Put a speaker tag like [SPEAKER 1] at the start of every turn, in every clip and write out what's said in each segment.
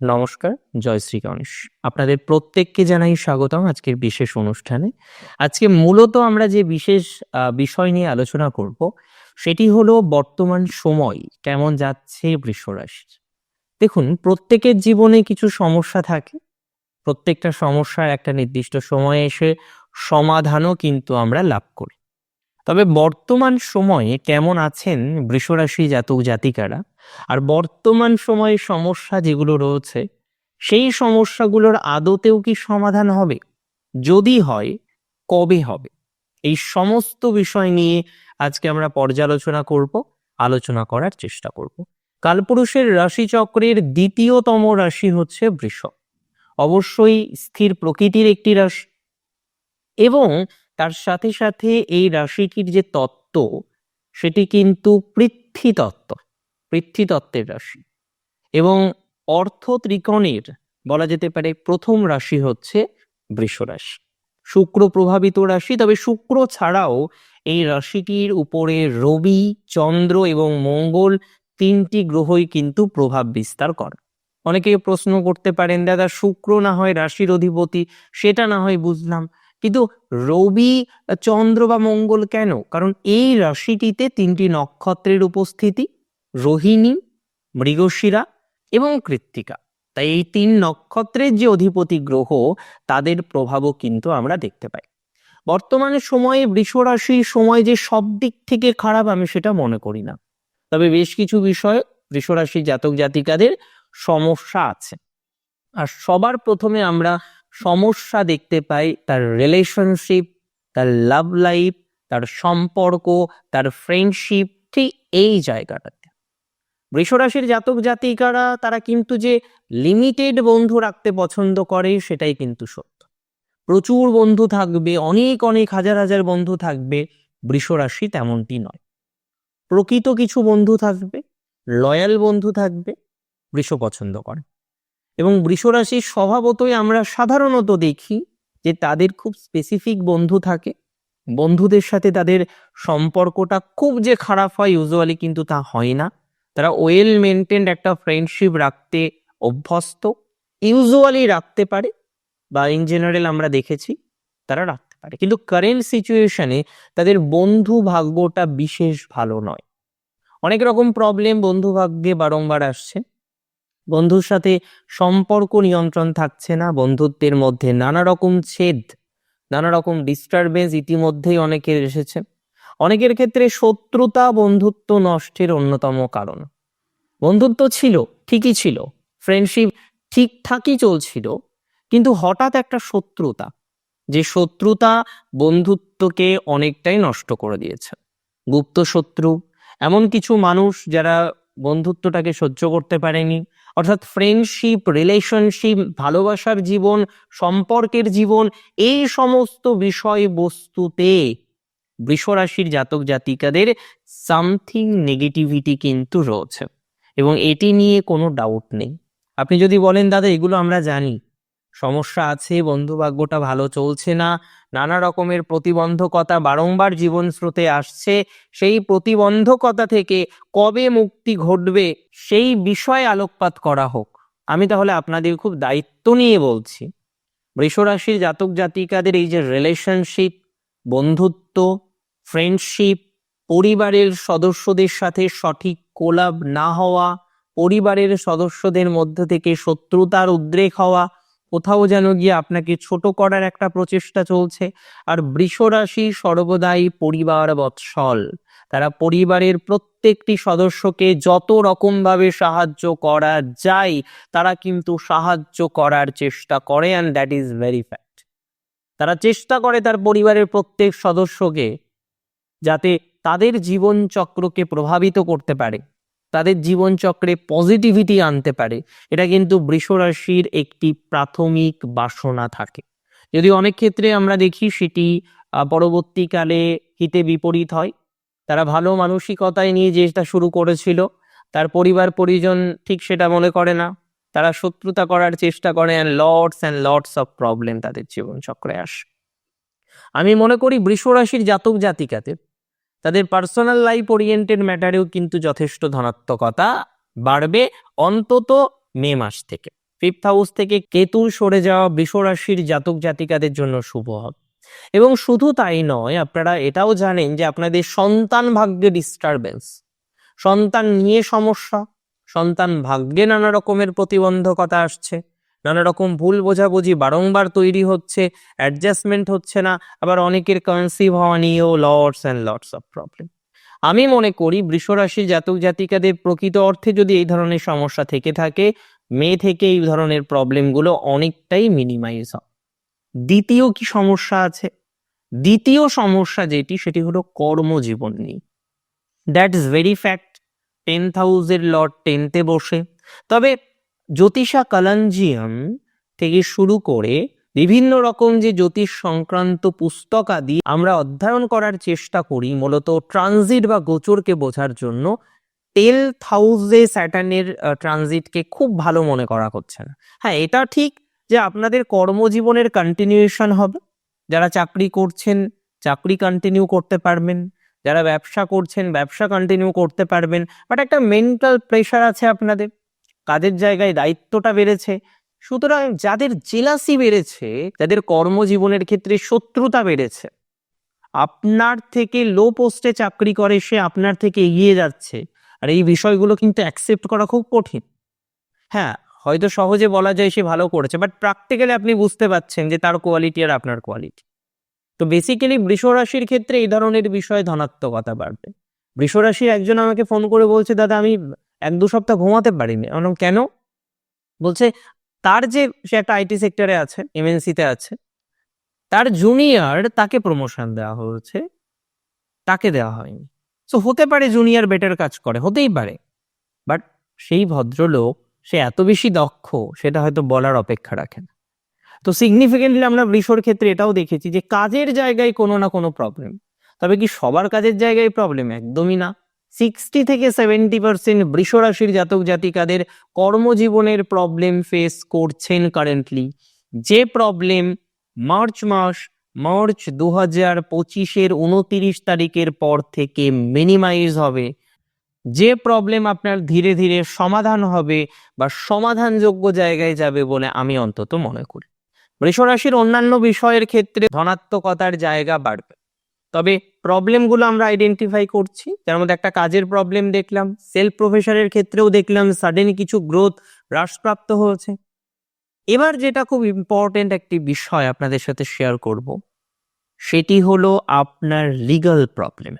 [SPEAKER 1] নমস্কার, জয় শ্রী গণেশ। আপনাদের প্রত্যেককে জানাই স্বাগতম আজকের বিশেষ অনুষ্ঠানে। আজকে মূলত আমরা যে বিশেষ বিষয় নিয়ে আলোচনা করব, সেটি হলো বর্তমান সময়, কেমন যাচ্ছে বৃষরাশির দেখুন, প্রত্যেকের জীবনে কিছু সমস্যা থাকে। প্রত্যেকটা সমস্যার একটা নির্দিষ্ট সময়ে এসে সমাধানও কিন্তু আমরা লাভ করি। তবে বর্তমান সময়ে কেমন আছেন বৃষরাশি জাতক জাতিকারা? আর বর্তমান সময়ে সমস্যা যেগুলো রয়েছে, সেই সমস্যাগুলোর আদতেও কি সমাধান হবে? যদি হয়, কবে হবে? এই সমস্ত বিষয় নিয়ে আজকে আমরা পর্যালোচনা করব, আলোচনা করার চেষ্টা করব। কালপুরুষের রাশিচক্রের দ্বিতীয়তম রাশি হচ্ছে বৃষ। অবশ্যই স্থির প্রকৃতির একটি রাশি। এবং তার সাথে সাথে এই রাশিটির যে তত্ত্ব, সেটি কিন্তু পৃথ্বী তত্ত্ব পৃথ্বীতত্ত্বের রাশি। এবং অর্থ ত্রিকোণের বলা যেতে পারে প্রথম রাশি হচ্ছে বৃষ রাশি। শুক্র প্রভাবিত রাশি, তবে শুক্র ছাড়াও এই রাশিটির উপরে রবি, চন্দ্র এবং মঙ্গল তিনটি গ্রহই কিন্তু প্রভাব বিস্তার করে। অনেকে প্রশ্ন করতে পারেন, দাদা, শুক্র না হয় রাশির অধিপতি? সেটা না হয় বুঝলাম। কিন্তু রবি, চন্দ্র বা মঙ্গল কেন? কারণ এই রাশিটিতে তিনটি নক্ষত্রের উপস্থিতি, রোহিণী, মৃগশিরা এবং কৃত্তিকা। তাই এই তিন নক্ষত্রের যে অধিপতি গ্রহ, তাদের প্রভাবও কিন্তু আমরা দেখতে পাই। বর্তমানে সময়ে বৃষ রাশির সময় যে সব দিক থেকে খারাপ, আমি সেটা মনে করি না। তবে বেশ কিছু বিষয় বৃষ রাশি জাতক জাতিকাদের সমস্যা আছে। আর সবার প্রথমে আমরা সমস্যা দেখতে পাই, তার রিলেশনশিপ তার লাভ লাইফ তার সম্পর্ক, তার ফ্রেন্ডশিপ ঠিক এই জায়গাটাতে। বৃষরাশির জাতক জাতিকারা, তারা কিন্তু যে লিমিটেড বন্ধু রাখতে পছন্দ করে, সেটাই কিন্তু সত্য। প্রচুর বন্ধু থাকবে, অনেক অনেক হাজার হাজার বন্ধু থাকবে, বৃষরাশি তেমনটি নয়। প্রকৃত কিছু বন্ধু থাকবে লয়াল বন্ধু থাকবে, বৃষ পছন্দ করে। এবং বৃষরাশির স্বভাবতই আমরা সাধারণত দেখি যে তাদের খুব স্পেসিফিক বন্ধু থাকে। বন্ধুদের সাথে তাদের সম্পর্কটা খুব যে খারাপ হয় ইউজুয়ালি কিন্তু তা হয় না। তারা ওয়েল মেনটেন্ড একটা ফ্রেন্ডশিপ রাখতে অভ্যস্ত। ইউজুয়ালি রাখতে পারে বা ইন জেনারেল আমরা দেখেছি তারা রাখতে পারে। কিন্তু কারেন্ট সিচুয়েশনে তাদের বন্ধু ভাগ্যটা বিশেষ ভালো নয়। অনেক রকম প্রবলেম বন্ধু ভাগ্যে বারংবার আসছে। বন্ধুর সাথে সম্পর্ক নিয়ন্ত্রণ থাকছে না, বন্ধুত্বের মধ্যে নানা রকম ছেদ, নানা রকম ডিস্টারবেন্স ইতিমধ্যেই অনেকের এসেছে। অনেকের ক্ষেত্রে শত্রুতা বন্ধুত্ব নষ্টের অন্যতম কারণ। বন্ধুত্ব ছিল, ঠিকই ছিল ফ্রেন্ডশিপ ঠিকঠাকই চলছিল, কিন্তু হঠাৎ একটা শত্রুতা, যে শত্রুতা বন্ধুত্বকে অনেকটাই নষ্ট করে দিয়েছে। গুপ্ত শত্রু, এমন কিছু মানুষ যারা বন্ধুত্বটাকে সহ্য করতে পারেনি। অর্থাৎ ফ্রেন্ডশিপ রিলেশনশিপ ভালোবাসার জীবন, সম্পর্কের জীবন, এই সমস্ত বিষয়বস্তুতে বৃষরাশির জাতক জাতিকাদের সামথিং নেগেটিভিটি কিন্তু রয়েছে এবং এটি নিয়ে কোনো ডাউট নেই। আপনি যদি বলেন, দাদা, এগুলো আমরা জানি। সমস্যা আছে বন্ধু ভাগ্যটা ভালো চলছে না। নানা রকমের প্রতিবন্ধকতা বারংবার জীবন স্রোতে আসছে। সেই প্রতিবন্ধকতা থেকে কবে মুক্তি ঘটবে সেই বিষয়ে আলোকপাত করা হোক। আমি তাহলে আপনাদের খুব দায়িত্ব নিয়ে বলছি। বৃষরাশির জাতক জাতিকাদের এই যে রিলেশনশিপ বন্ধুত্ব ফ্রেন্ডশিপ পরিবারের সদস্যদের সাথে সঠিক কোলাব না হওয়া, পরিবারের সদস্যদের মধ্যে থেকে শত্রুতার উদ্রেক হওয়া কোথাও যেন গিয়ে আপনাকে ছোট করার একটা প্রচেষ্টা চলছে। আর বৃষরাশি সর্বদাই পরিবার বৎসল। তারা পরিবারের প্রত্যেকটি সদস্যকে যত রকম ভাবে সাহায্য করা যায়, তারা কিন্তু সাহায্য করার চেষ্টা করে and that is very fact তারা চেষ্টা করে তার পরিবারের প্রত্যেক সদস্যকে যাতে তাদের জীবন চক্রকে প্রভাবিত করতে পারে। তাদের জীবনচক্রে পজিটিভিটি আনতে পারে। এটা কিন্তু বৃষরাশির একটি প্রাথমিক বাসনা থাকে। যদি অনেক ক্ষেত্রে আমরা দেখি সেটি পরবর্তীকালে হিতে বিপরীত হয়। তারা ভালো মানসিকতায় নিয়ে যেটা শুরু করেছিল, তার পরিবার পরিজন ঠিক সেটা মনে করে না। তারা শত্রুতা করার চেষ্টা করে and lots and lots of problem তাদের জীবনচক্রে আসে। আমি মনে করি বৃষরাশির জাতক জাতিকাদের তাদের পার্সোনাল লাইফ ওরিয়েন্টেড ম্যাটারেও কিন্তু যথেষ্ট ধনাত্মকতা বাড়বে অন্তত মে মাস থেকে। ফিফথ হাউস থেকে কেতু সরে যাওয়া বৃষরাশির জাতক জাতিকাদের জন্য শুভ হবে। এবং শুধু তাই নয়, আপনারা এটাও জানেন যে আপনাদের সন্তান ভাগ্যে ডিস্টারবেন্স সন্তান নিয়ে সমস্যা, সন্তান ভাগ্যে নানা রকমের প্রতিবন্ধকতা আসছে। নানা রকম ভুল বোঝাবুঝি বারংবার তৈরি হচ্ছে অ্যাডজাস্টমেন্ট হচ্ছে না, আবার অনেকের কনসিভ হওয়া নিয়েও lords and lords of problem আমি মনে করি বৃষরাশি জাতক জাতিকাদের প্রকৃত অর্থে যদি এই ধরনের সমস্যা থেকে থাকে, মে থেকে এই ধরনের প্রবলেমগুলো অনেকটাই মিনিমাইজ হয়। দ্বিতীয় কি সমস্যা আছে? দ্বিতীয় সমস্যা যেটি, সেটি হলো কর্মজীবন নিয়ে। That is very fact tenth হাউসের লর্ড টেন্থে বসে। তবে জ্যোতিষা কালাঞ্জিয়াম থেকে শুরু করে বিভিন্ন রকম যে জ্যোতিষ সংক্রান্ত পুস্তক আদি আমরা অধ্যয়ন করার চেষ্টা করি, মূলত ট্রানজিট বা গোচরকে বোঝার জন্য। টেলথ হাউসে স্যাটার্নের ট্রানজিটকে খুব ভালো মনে করা হচ্ছে না। হ্যাঁ এটা ঠিক যে আপনাদের কর্মজীবনের কন্টিনিউশন হবে। যারা চাকরি করছেন, চাকরি কন্টিনিউ করতে পারবেন। যারা ব্যবসা করছেন, ব্যবসা কন্টিনিউ করতে পারবেন। বাট একটা মেন্টাল প্রেশার আছে আপনাদের। কাজের জায়গায় দায়িত্বটা বেড়েছে? সুতরাং যাদের জেলাসি বেড়েছে, যাদের কর্মজীবনের ক্ষেত্রে শত্রুতা বেড়েছে, আপনার থেকে লো পোস্টে চাকরি করে সে আপনার থেকে এগিয়ে যাচ্ছে। আর এই বিষয়গুলো কিন্তু অ্যাকসেপ্ট করা খুব কঠিন। হ্যাঁ হয়তো সহজে বলা যায় সে ভালো করেছে বাট প্র্যাকটিক্যালি আপনি বুঝতে পারছেন যে তার কোয়ালিটি আর আপনার কোয়ালিটি তো বেসিক্যালি বৃষরাশির ক্ষেত্রে এই ধরনের বিষয়ে ধনাত্মকতা বাড়বে। বৃষরাশির একজন আমাকে ফোন করে বলছে, দাদা, আমি এক দু সপ্তাহ ঘুমাতে পারিনি। আমি কেন? বলছে, তার যে সে একটা আইটি সেক্টরে আছে এমএনসিতে আছে, তার জুনিয়র তাকে প্রমোশন দেওয়া হয়েছে, তাকে দেওয়া হয়নি। সো হতে পারে জুনিয়র বেটার কাজ করে, হতেই পারে। বাট সেই ভদ্রলোক, সে এত বেশি দক্ষ, সেটা হয়তো বলার অপেক্ষা রাখে না। তো সিগনিফিকেন্টলি আমরা বৃষর ক্ষেত্রে এটাও দেখেছি যে, কাজের জায়গায় কোনো না কোনো প্রবলেম তবে কি সবার কাজের জায়গায় প্রবলেম একদমই না। সিক্সটি থেকে সেভেন্টি পার্সেন্ট বৃষরাশির জাতক জাতিকাদের কর্মজীবনের প্রবলেম ফেস করছেন কারেন্টলি যে প্রবলেম মার্চ মাস, মার্চ দু হাজার পঁচিশের উনতিরিশ তারিখের পর থেকে মিনিমাইজ হবে। যে প্রবলেম আপনার ধীরে ধীরে সমাধান হবে বা সমাধানযোগ্য জায়গায় যাবে বলে আমি অন্তত মনে করি। বৃষরাশির অন্যান্য বিষয়ের ক্ষেত্রে ধনাত্মকতার জায়গা বাড়বে। তবে প্রবলেমগুলো আমরা আইডেন্টিফাই করছি। যার মধ্যে একটা কাজের প্রবলেম দেখলাম সেলফ প্রফেশনের ক্ষেত্রেও দেখলাম সাডেন কিছু গ্রোথ হ্রাসপ্রাপ্ত হয়েছে। এবার যেটা খুব ইম্পর্টেন্ট একটি বিষয় আপনাদের সাথে শেয়ার করব, সেটি হলো আপনার লিগাল প্রবলেম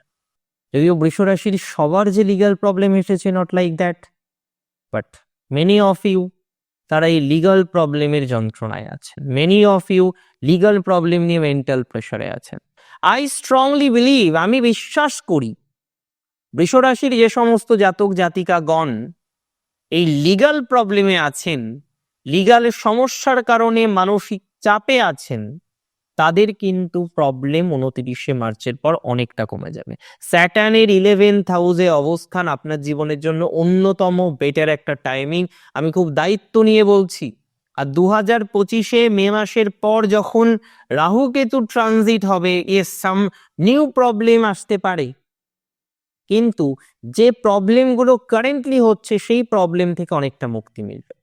[SPEAKER 1] যদিও বৃষরাশির সবার যে লিগাল প্রবলেম এসেছে not like that but many of you তারা এই লিগাল প্রবলেমের যন্ত্রণায় আছেন। Many of you legal problem নিয়ে মেন্টাল প্রেশারে আছেন। আই স্ট্রংলি বিলিভ আমি বিশ্বাস করি, বৃষরাশির যে সমস্ত জাতক জাতিকাগণ এই লিগাল প্রবলেমে আছেন লিগাল সমস্যার কারণে মানসিক চাপে আছেন, তাদের কিন্তু প্রবলেম উনতিরিশে মার্চের পর অনেকটা কমে যাবে। স্যাটার্নের ইলেভেন্থ হাউসে অবস্থান আপনার জীবনের জন্য অন্যতম বেটার একটা টাইমিং আমি খুব দায়িত্ব নিয়ে বলছি। আর দু হাজার পঁচিশে মে মাসের পর যখন রাহু কেতু ট্রানজিট হবে, এ সাম নিউ প্রবলেম আসতে পারে। কিন্তু যে প্রবলেমগুলো কারেন্টলি হচ্ছে, সেই প্রবলেম থেকে অনেকটা মুক্তি মিলবে।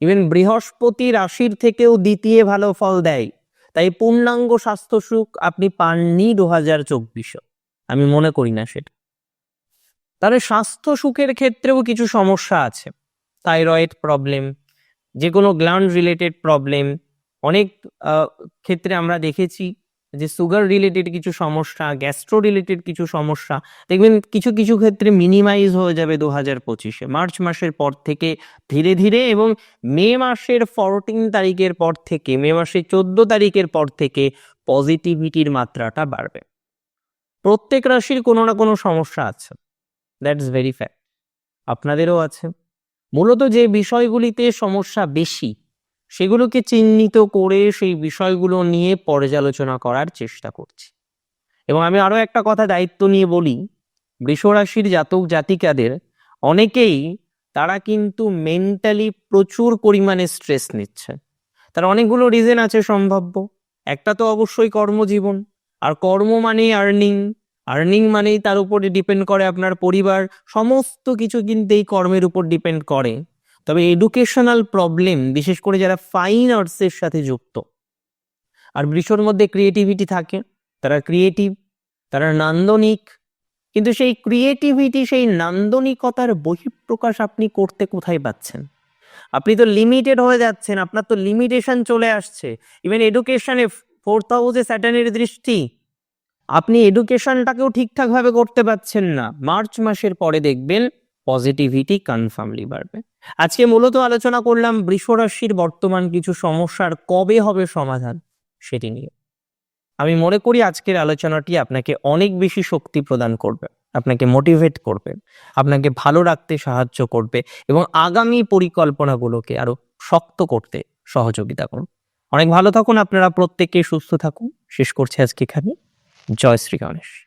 [SPEAKER 1] ইভেন বৃহস্পতি রাশির থেকেও দ্বিতীয় ভালো ফল দেয়। তাই পূর্ণাঙ্গ স্বাস্থ্য সুখ আপনি পাননি দু হাজার চব্বিশে। আমি মনে করি না সেটা। তাহলে স্বাস্থ্য সুখের ক্ষেত্রেও কিছু সমস্যা আছে। থাইরয়েড প্রবলেম যে কোনো গ্ল্যান্ড রিলেটেড প্রবলেম অনেক ক্ষেত্রে আমরা দেখেছি যে সুগার রিলেটেড কিছু সমস্যা গ্যাস্ট্রো রিলেটেড কিছু সমস্যা, দেখবেন কিছু কিছু ক্ষেত্রে মিনিমাইজ হয়ে যাবে দু হাজার পঁচিশে। মার্চ মাসের পর থেকে ধীরে ধীরে এবং মে মাসের ফোরটিন তারিখের পর থেকে, মে মাসের চোদ্দ তারিখের পর থেকে পজিটিভিটির মাত্রাটা বাড়বে। প্রত্যেক রাশির কোনো না কোনো সমস্যা আছে। দ্যাটস ভেরি ফ্যাক্ট আপনাদেরও আছে। মূলত যে বিষয়গুলিতে সমস্যা বেশি, সেগুলোকে চিহ্নিত করে সেই বিষয়গুলো নিয়ে পর্যালোচনা করার চেষ্টা করছি। এবং আমি আরও একটা কথা দায়িত্ব নিয়ে বলি, বৃষরাশির জাতক জাতিকাদের অনেকেই তারা কিন্তু মেন্টালি প্রচুর পরিমাণে স্ট্রেস নিচ্ছে। তার অনেকগুলো রিজন আছে সম্ভাব্য। একটা তো অবশ্যই কর্মজীবন, আর কর্ম মানেই আর্নিং আর্নিং মানেই তার উপরে ডিপেন্ড করে আপনার পরিবার, সমস্ত কিছু কিন্তু এই কর্মের উপর ডিপেন্ড করে। তবে এডুকেশনাল প্রবলেম বিশেষ করে যারা ফাইন আর্টসের সাথে যুক্ত, আর বৃষর মধ্যে ক্রিয়েটিভিটি থাকে, তারা ক্রিয়েটিভ তারা নান্দনিক, কিন্তু সেই ক্রিয়েটিভিটি সেই নান্দনিকতার বহিঃপ্রকাশ আপনি করতে কোথায় পাচ্ছেন? আপনি তো লিমিটেড হয়ে যাচ্ছেন, আপনার তো লিমিটেশন চলে আসছে। ইভেন এডুকেশনে ফোর্থ হাউসে স্যাটার্নের দৃষ্টি আপনি এডুকেশনটাকেও ঠিকঠাকভাবে করতে পারছেন না। মার্চ মাসের পরে দেখবেন পজিটিভিটি কনফার্মলি বাড়বে। আজকে মূলত আলোচনা করলাম বৃষ রাশির বর্তমান কিছু সমস্যার কবে হবে সমাধান সেটি নিয়ে। আমি মনে করি আজকের আলোচনাটি আপনাকে অনেক বেশি শক্তি প্রদান করবে, আপনাকে মোটিভেট করবে, আপনাকে ভালো রাখতে সাহায্য করবে এবং আগামী পরিকল্পনাগুলোকে আরও শক্ত করতে সহযোগিতা করুন অনেক ভালো থাকুন, আপনারা প্রত্যেকে সুস্থ থাকুন। শেষ করছে আজকে এখানে। জয় শ্রী গণেশ।